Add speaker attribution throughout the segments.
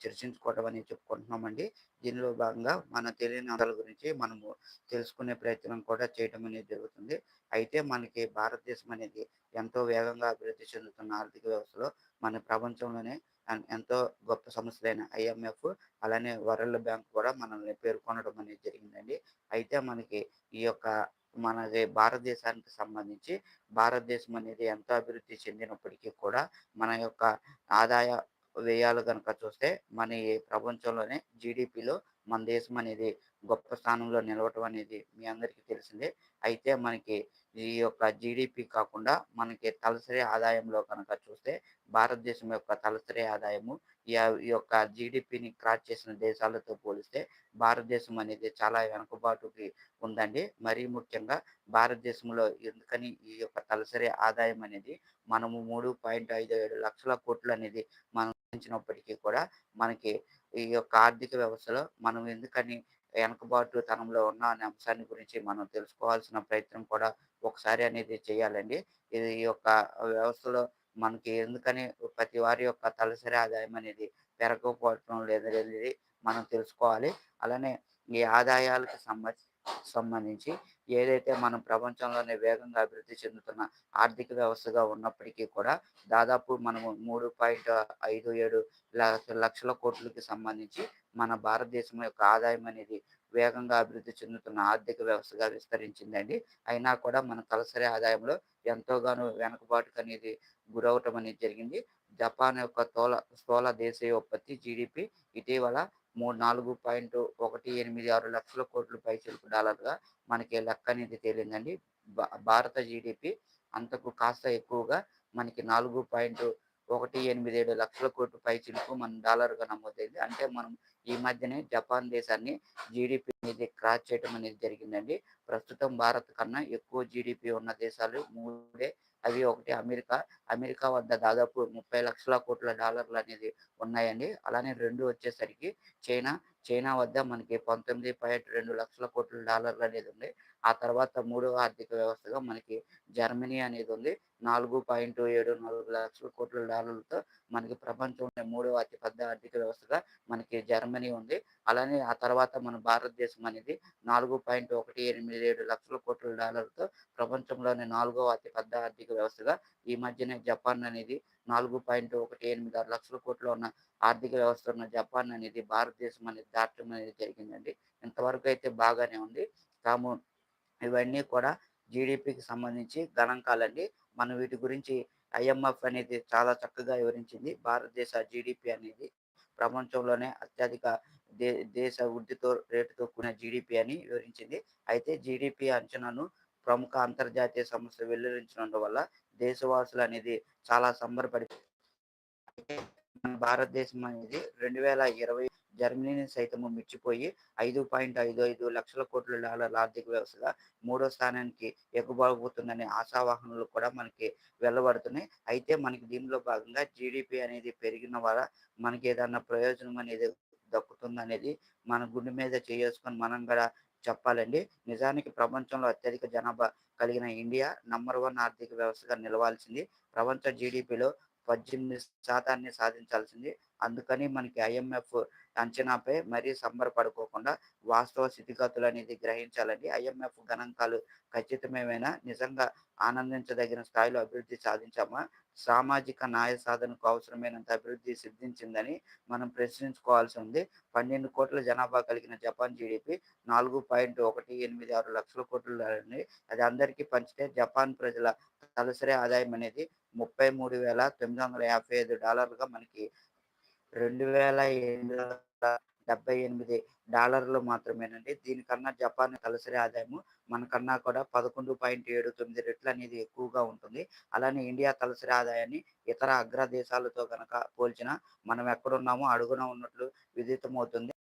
Speaker 1: చర్చించుకోవడం అనేది చెప్పుకుంటున్నామండి. దీనిలో భాగంగా మన తెలియని అంశాల గురించి మనము తెలుసుకునే ప్రయత్నం కూడా చేయడం అనేది జరుగుతుంది. అయితే మనకి భారతదేశం అనేది ఎంతో వేగంగా అభివృద్ధి చెందుతున్న ఆర్థిక వ్యవస్థలో మన ప్రపంచంలోనే ఎంతో గొప్ప సంస్థలైన ఐఎంఎఫ్ అలానే వరల్డ్ బ్యాంక్ కూడా మనల్ని పేర్కొనడం అనేది జరిగిందండి. అయితే మనకి ఈ యొక్క మనకి భారతదేశానికి సంబంధించి భారతదేశం అనేది ఎంతో అభివృద్ధి చెందినప్పటికీ కూడా మన యొక్క ఆదాయ వ్యయాలు కనుక చూస్తే మన ఈ ప్రపంచంలోనే జీడిపిలో మన దేశం అనేది గొప్ప స్థానంలో నిలవటం అనేది మీ అందరికీ తెలిసిందే. అయితే మనకి ఈ యొక్క జీడిపి కాకుండా మనకి తలసరి ఆదాయంలో కనుక చూస్తే భారతదేశం యొక్క తలసరి ఆదాయము ఈ ఈ యొక్క జీడిపిని క్రాస్ చేసిన దేశాలతో పోలిస్తే భారతదేశం అనేది చాలా వెనుకబాటుకి ఉందండి. మరీ ముఖ్యంగా భారతదేశంలో ఎందుకని ఈ యొక్క తలసరి ఆదాయం అనేది మనము మూడు పాయింట్ ఐదు ఏడు లక్షల కోట్లు అనేది మనం పెంచినప్పటికీ కూడా మనకి ఈ యొక్క ఆర్థిక వ్యవస్థలో మనం ఎందుకని వెనుకబాటు తనంలో ఉన్న అనే అంశాన్ని గురించి మనం తెలుసుకోవాల్సిన ప్రయత్నం కూడా ఒకసారి అనేది చేయాలండి. ఇది ఈ యొక్క వ్యవస్థలో మనకి ఎందుకని ప్రతి వారి యొక్క తలసరి ఆదాయం అనేది పెరగకపోవటం లేదనేది మనం తెలుసుకోవాలి. అలానే ఈ ఆదాయాలకు సంబంధించి సంబంధించి ఏదైతే మనం ప్రపంచంలోనే వేగంగా అభివృద్ధి చెందుతున్న ఆర్థిక వ్యవస్థగా ఉన్నప్పటికీ కూడా దాదాపు మనము మూడు పాయింట్ ఐదు ఏడు లక్షల కోట్లకి సంబంధించి మన భారతదేశం యొక్క ఆదాయం అనేది వేగంగా అభివృద్ధి చెందుతున్న ఆర్థిక వ్యవస్థగా విస్తరించిందండి. అయినా కూడా మన తలసరి ఆదాయంలో ఎంతోగానో వెనుకబాటుకు అనేది గురవటం అనేది జరిగింది. జపాన్ యొక్క తోల స్థూల దేశీయ ఉత్పత్తి జీడిపి ఇటీవల మూడు నాలుగు పాయింట్ ఒకటి ఎనిమిది ఆరు లక్షల కోట్ల పైసలకు డాలర్గా మనకి లెక్క అనేది తేలిందండి. భారత జీడిపి అంతకు కాస్త ఎక్కువగా మనకి నాలుగు పాయింట్ ఒకటి ఎనిమిది ఏడు లక్షల కోట్ల పైచిలకు మన డాలర్గా నమోదైంది. అంటే మనం ఈ మధ్యనే జపాన్ దేశాన్ని జీడిపి అనేది క్రాస్ చేయడం అనేది జరిగిందండి. ప్రస్తుతం భారత్ కన్నా ఎక్కువ జీడిపి ఉన్న దేశాలు మూడే అవి ఒకటి అమెరికా అమెరికా వద్ద దాదాపు ముప్పై లక్షల కోట్ల డాలర్లు అనేది ఉన్నాయండి. అలానే రెండు వచ్చేసరికి చైనా చైనా వద్ద మనకి పంతొమ్మిది పాయింట్ రెండు లక్షల కోట్ల డాలర్లు అనేది ఉంది. ఆ తర్వాత మూడవ ఆర్థిక వ్యవస్థగా మనకి జర్మనీ అనేది ఉంది. నాలుగు పాయింట్ ఏడు నాలుగు లక్షల కోట్ల డాలర్లతో మనకి ప్రపంచంలో మూడవ అతిపెద్ద ఆర్థిక వ్యవస్థగా మనకి జర్మనీ ఉంది. అలానే ఆ తర్వాత మన భారతదేశం అనేది నాలుగు పాయింట్ ఒకటి ఎనిమిది ఏడు లక్షల కోట్ల డాలర్లతో ప్రపంచంలోనే నాలుగవ అతిపెద్ద ఆర్థిక వ్యవస్థగా ఈ మధ్యనే జపాన్ అనేది నాలుగు పాయింట్ ఒకటి ఎనిమిది ఆరు లక్షల కోట్ల ఉన్న ఆర్థిక వ్యవస్థ ఉన్న జపాన్ అనేది భారతదేశం అనేది దాటడం అనేది జరిగిందండి. ఇంతవరకు అయితే బాగానే ఉంది. తాము ఇవన్నీ కూడా జీడిపికి సంబంధించి గణాంకాలండి మనం వీటి గురించి ఐఎంఎఫ్ అనేది చాలా చక్కగా వివరించింది. భారతదేశ జీడిపి అనేది ప్రపంచంలోనే అత్యధిక దే దేశ వృద్ధితో రేటుతో కూడిన జీడిపి అని వివరించింది. అయితే జీడిపి అంచనాను ప్రముఖ అంతర్జాతీయ సంస్థ వెల్లడించినందువల్ల వల్ల దేశవాసులు అనేది చాలా సంబరపడి భారతదేశం అనేది రెండు వేల ఇరవై జర్మనీని సైతము మిర్చిపోయి ఐదు పాయింట్ ఐదు ఐదు లక్షల కోట్ల డాలర్ల ఆర్థిక వ్యవస్థగా మూడో స్థానానికి ఎగుబడబోతుందనే ఆశావాహనలు కూడా మనకి వెళ్ళబడుతున్నాయి అయితే మనకి దీనిలో భాగంగా జీడిపి అనేది పెరిగిన వల్ల మనకి ఏదన్నా ప్రయోజనం అనేది దక్కుతుందనేది మన గుండె మీద చేసుకొని మనం కూడా చెప్పాలండి. నిజానికి ప్రపంచంలో అత్యధిక జనాభా కలిగిన ఇండియా నంబర్ వన్ ఆర్థిక వ్యవస్థగా నిలవాల్సింది. ప్రపంచ జీడిపిలో పద్దెనిమిది శాతాన్ని సాధించాల్సింది. అందుకని మనకి ఐఎంఎఫ్ అంచనాపై మరీ సంబరపడుకోకుండా వాస్తవ స్థితిగతులు అనేది గ్రహించాలని ఐఎంఎఫ్ గణాంకాలు ఖచ్చితమేమైనా నిజంగా ఆనందించదగిన స్థాయిలో అభివృద్ధి సాధించామా? సామాజిక న్యాయ సాధనకు అవసరమైనంత అభివృద్ధి సిద్ధించిందని మనం ప్రశ్నించుకోవాల్సి ఉంది. పన్నెండు కోట్ల జనాభా కలిగిన జపాన్ జీడిపి నాలుగు పాయింట్ ఒకటి ఎనిమిది ఆరు లక్షల కోట్లు అది అందరికీ పంచితే జపాన్ ప్రజల తలసరి ఆదాయం అనేది ముప్పై మూడు వేల తొమ్మిది వందల యాభై ఐదు డాలర్లుగా మనకి రెండు వేల ఎనిమిది వందల డెబ్బై ఎనిమిది డాలర్లు మాత్రమేనండి. దీనికన్నా జపాన్ తలసరి ఆదాయము మనకన్నా కూడా పదకొండు పాయింట్ ఏడు తొమ్మిది రెట్లు అనేది ఎక్కువగా ఉంటుంది. అలానే ఇండియా తలసరి ఆదాయాన్ని ఇతర అగ్ర దేశాలతో కనుక పోల్చిన మనం ఎక్కడున్నామో అడుగున ఉన్నట్లు విదితమవుతుంది.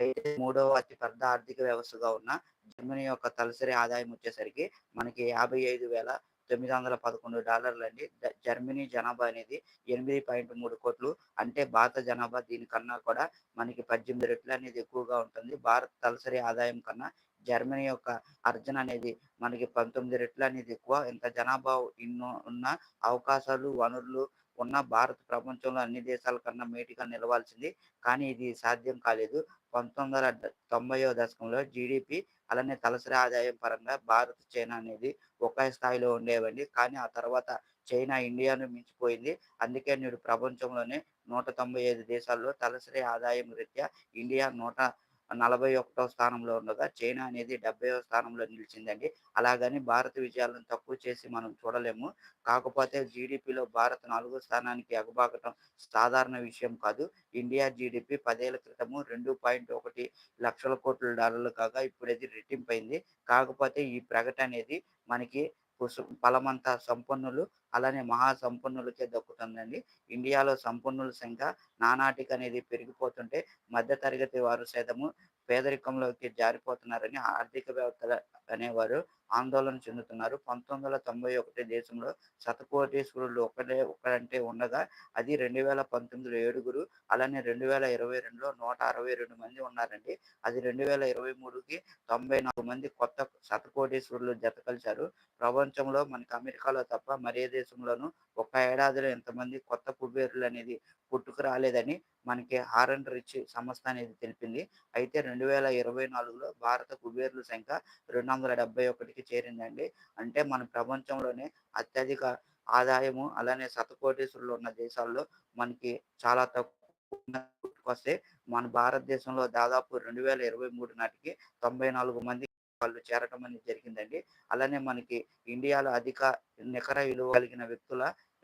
Speaker 1: అయితే మూడవ అతి పెద్ద ఆర్థిక వ్యవస్థగా ఉన్న జర్మనీ యొక్క తలసరి ఆదాయం వచ్చేసరికి మనకి యాభై ఐదు వేల తొమ్మిది వందల పదకొండు డాలర్లు అండి జర్మనీ జనాభా అనేది ఎనిమిది పాయింట్ మూడు కోట్లు. అంటే భారత జనాభా దీనికన్నా కూడా మనకి పద్దెనిమిది రెట్లు అనేది ఎక్కువగా ఉంటుంది. భారత్ తలసరి ఆదాయం కన్నా జర్మనీ యొక్క అర్జన అనేది మనకి పంతొమ్మిది రెట్లు అనేది ఎక్కువ. ఇంత జనాభా ఇన్నో ఉన్న అవకాశాలు వనరులు ఉన్న భారత్ ప్రపంచంలో అన్ని దేశాల కన్నా మేటిగా నిలవాల్సింది. కానీ ఇది సాధ్యం కాలేదు. పంతొమ్మిది వందల తొంభైవ దశకంలో జీడిపి అలానే తలసరి ఆదాయం పరంగా భారత్ చైనా అనేది ఒకే స్థాయిలో ఉండేవండి. కానీ ఆ తర్వాత చైనా ఇండియాను మించిపోయింది. అందుకే నేడు ప్రపంచంలోనే నూట తొంభై ఐదు దేశాల్లో తలసరి ఆదాయం రీత్యా ఇండియా నూట నలభై ఒకటో స్థానంలో ఉండగా చైనా అనేది డెబ్బైవ స్థానంలో నిలిచిందండి. అలాగని భారత విజయాలను తక్కువ చేసి మనం చూడలేము. కాకపోతే జీడిపిలో భారత్ నాలుగో స్థానానికి ఎగబాకటం సాధారణ విషయం కాదు. ఇండియా జీడిపి పదేళ్ళ క్రితము రెండు పాయింట్ ఒకటి లక్షల కోట్ల డాలర్లు కాగా ఇప్పుడు ఇది రెట్టింపైంది. కాకపోతే ఈ ప్రకటన అనేది మనకి ఫలమంతా సంపన్నులు అలానే మహా సంపన్నులకే దక్కుతుందండి. ఇండియాలో సంపన్నుల సంఖ్య నానాటికి అనేది పెరిగిపోతుంటే మధ్యతరగతి వారు సైతము పేదరికంలోకి జారిపోతున్నారని ఆర్థిక వ్యవస్థ అనేవారు ఆందోళన చెందుతున్నారు. పంతొమ్మిది వందల తొంభై ఒకటి దేశంలో శతకోటీశ్వరులు ఒకటే ఒకరంటే ఉండగా అది రెండు వేల పంతొమ్మిదిలో ఏడుగురు అలానే రెండు వేల ఇరవై రెండులో నూట అరవై రెండు మంది ఉన్నారండి. అది రెండు వేల ఇరవై మూడుకి తొంభై నాలుగు మంది కొత్త శతకోటీశ్వరులు జత కలిశారు. ప్రపంచంలో మనకి అమెరికాలో తప్ప మరే దేశంలోనూ ఒక ఏడాదిలో ఎంతమంది కొత్త కుబేరులు అనేది పుట్టుకు రాలేదని మనకి హార్ అండ్ రిచ్ సంస్థ అనేది తెలిపింది. అయితే రెండు వేల ఇరవై నాలుగులో భారత కుబేరుల సంఖ్య రెండు వందల డెబ్బై స్థాయికి చేరిందండి. అంటే మన ప్రపంచంలోనే అత్యధిక ఆదాయము అలానే శతకోటీసులు ఉన్న దేశాల్లో మనకి చాలా తక్కువ వస్తే మన భారతదేశంలో దాదాపు రెండు వేల ఇరవై మూడు నాటికి తొంభై నాలుగు మంది వాళ్ళు చేరటం అనేది జరిగిందండి. అలానే మనకి ఇండియాలో అధిక నికర విలువ కలిగిన వ్యక్తుల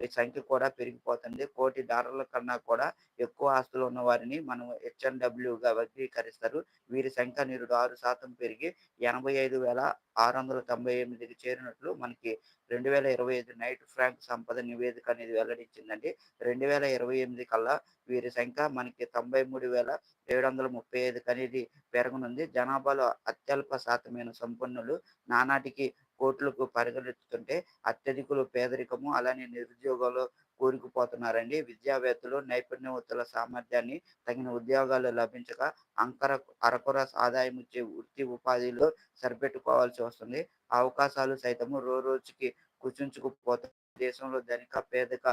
Speaker 1: సంఖ్య కూడా పెరిగిపోతుంది. కోటి డాలర్ల కన్నా కూడా ఎక్కువ ఆస్తులు ఉన్న వారిని మనం హెచ్ఎన్డబ్ల్యూగా వర్గీకరిస్తారు. వీరి సంఖ్య నిరుడు ఆరు శాతం పెరిగి ఎనభై ఐదు వేల ఆరు వందల తొంభై ఎనిమిదికి చేరినట్లు మనకి రెండు వేల ఇరవై ఐదు నైట్ ఫ్రాంక్ సంపద నివేదిక అనేది వెల్లడించిందండి. రెండు వేల ఇరవై ఎనిమిది కల్లా వీరి సంఖ్య మనకి తొంభై మూడు వేల ఏడు వందల ముప్పై ఐదుకి అనేది పెరగనుంది జనాభాలో అత్యల్ప శాతమైన సంపన్నులు నానాటికి కోట్లకు పరిగెత్తుతుంటే అత్యధికులు పేదరికము అలానే నిరుద్యోగాలు కూరుకుపోతున్నారండి. విద్యావేత్తలు నైపుణ్యవంతుల సామర్థ్యాన్ని తగిన ఉద్యోగాలు లభించక అంకర అరకొర ఆదాయం ఇచ్చే వృత్తి ఉపాధిలో సరిపెట్టుకోవాల్సి వస్తుంది. అవకాశాలు సైతము రోజు రోజుకి కుచించుకుపోతాయి దేశంలో ధనిక పేదక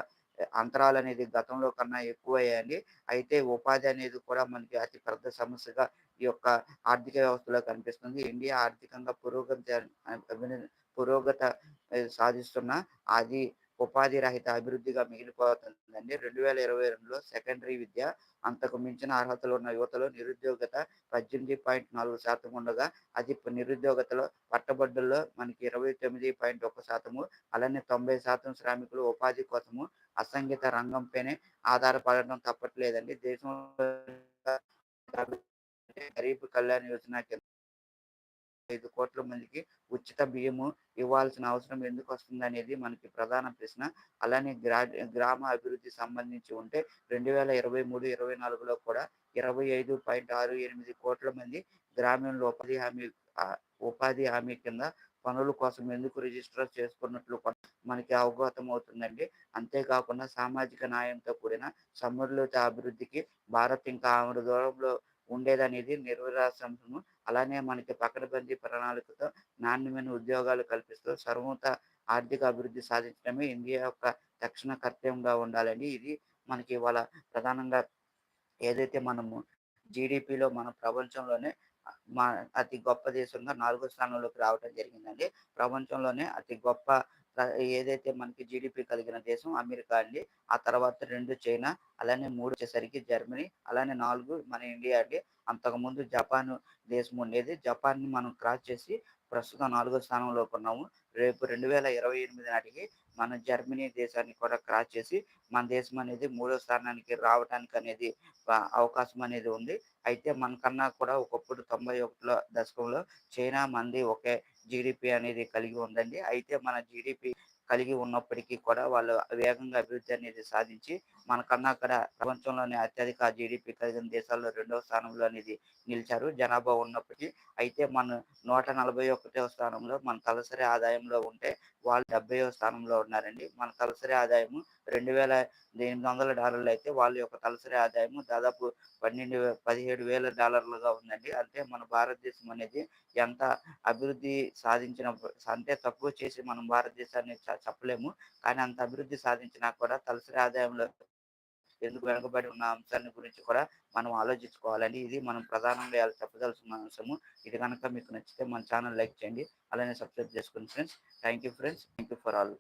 Speaker 1: అంతరాలు అనేది గతంలో కన్నా ఎక్కువయ్యాయండి. అయితే ఉపాధి అనేది కూడా మనకి అతి పెద్ద సమస్యగా ఈ యొక్క ఆర్థిక వ్యవస్థలో కనిపిస్తుంది. ఇండియా ఆర్థికంగా పురోగతి పురోగత సాధిస్తున్న అది ఉపాధి రహిత అభివృద్ధిగా మిగిలిపోతుందండి. రెండు వేల ఇరవై రెండులో సెకండరీ విద్య అంతకు మించిన అర్హతలు ఉన్న యువతలో నిరుద్యోగత పద్దెనిమిది పాయింట్ నాలుగు శాతం ఉండగా అది నిరుద్యోగతలో పట్టబడ్డల్లో మనకి ఇరవై తొమ్మిది పాయింట్ ఒక శాతము అలానే తొంభై శాతం శ్రామికులు ఉపాధి కోసము అసంఘిత రంగంపైనే ఆధారపడడం తప్పట్లేదండి. దేశంలో గరీబ్ కళ్యాణ్ యోజన కింద ఐదు కోట్ల మందికి ఉచిత బియ్యము ఇవ్వాల్సిన అవసరం ఎందుకు వస్తుంది అనేది మనకి ప్రధాన ప్రశ్న. అలానే గ్రా గ్రామ అభివృద్ధి సంబంధించి ఉంటే రెండు వేల ఇరవై మూడు ఇరవై నాలుగులో కూడా ఇరవై ఐదు పాయింట్ ఆరు ఎనిమిది కోట్ల మంది గ్రామీణులు ఉపాధి హామీ ఉపాధి హామీ కింద పనుల కోసం ఎందుకు రిజిస్టర్ చేసుకున్నట్లు మనకి అవగతం అవుతుందండి. అంతేకాకుండా సామాజిక న్యాయంతో కూడిన సమతులిత అభివృద్ధికి భారత్ ఇంకా ఆమె దూరంలో ఉండేదనేది నిర్విరాసము అలానే మనకి పకడ్బందీ ప్రణాళికతో నాణ్యమైన ఉద్యోగాలు కల్పిస్తూ సర్వత ఆర్థిక అభివృద్ధి సాధించడమే ఇండియా యొక్క తక్షణ కర్తవ్యంగా ఉండాలని ఇది మనకి ఇవాళ ప్రధానంగా ఏదైతే మనము జీడిపిలో మన ప్రపంచంలోనే మా అతి గొప్ప దేశంగా నాలుగో స్థానంలోకి రావడం జరిగిందండి. ప్రపంచంలోనే అతి గొప్ప ఏదైతే మనకి జీడిపి కలిగిన దేశం అమెరికా అండి ఆ తర్వాత రెండు చైనా అలానే మూడు వచ్చేసరికి జర్మనీ అలానే నాలుగు మన ఇండియా అండి. అంతకుముందు జపాన్ దేశం ఉండేది. జపాన్ని మనం క్రాస్ చేసి ప్రస్తుతం నాలుగో స్థానంలో ఉన్నాము. రేపు రెండు వేల ఇరవై ఎనిమిది నాటికి మన జర్మనీ దేశాన్ని కూడా క్రాస్ చేసి మన దేశం అనేది మూడో స్థానానికి రావడానికి అనేది అవకాశం అనేది ఉంది. అయితే మనకన్నా కూడా ఒకప్పుడు తొంభై ఒకటిలో దశకంలో చైనా మంది ఒకే జీడిపి అనేది కలిగి ఉందండి. అయితే మన జీడిపి కలిగి ఉన్నప్పటికీ కూడా వాళ్ళు వేగంగా అభివృద్ధి అనేది సాధించి మనకన్నా అక్కడ ప్రపంచంలోనే అత్యధిక జీడిపి కలిగిన దేశాల్లో రెండవ స్థానంలో అనేది నిలిచారు. జనాభా ఉన్నప్పటికీ అయితే మన నూట నలభై ఒకటవ స్థానంలో మన తలసరి ఆదాయంలో ఉంటే వాళ్ళు డెబ్బై స్థానంలో ఉన్నారండి. మన తలసరి ఆదాయము రెండు వేల ఎనిమిది వందల డాలర్లు అయితే వాళ్ళ యొక్క తలసరి ఆదాయము దాదాపు పన్నెండు పదిహేడు వేల డాలర్లుగా ఉందండి. అంటే మన భారతదేశం అనేది ఎంత అభివృద్ధి సాధించిన అంటే తక్కువ చేసి మనం భారతదేశాన్ని చ- చెప్పలేము. కానీ అంత అభివృద్ధి సాధించినా కూడా తలసరి ఆదాయంలో ఎందుకు వెనుకబడి ఉన్న? అంశాన్ని గురించి కూడా మనం ఆలోచించుకోవాలండి. ఇది మనం ప్రధానంగా చెప్పదలసిన అంశము. ఇది కనుక మీకు నచ్చితే మన ఛానల్ లైక్ చేయండి. అలానే సబ్స్క్రైబ్ చేసుకోండి friends. Thank you friends. Thank you for all.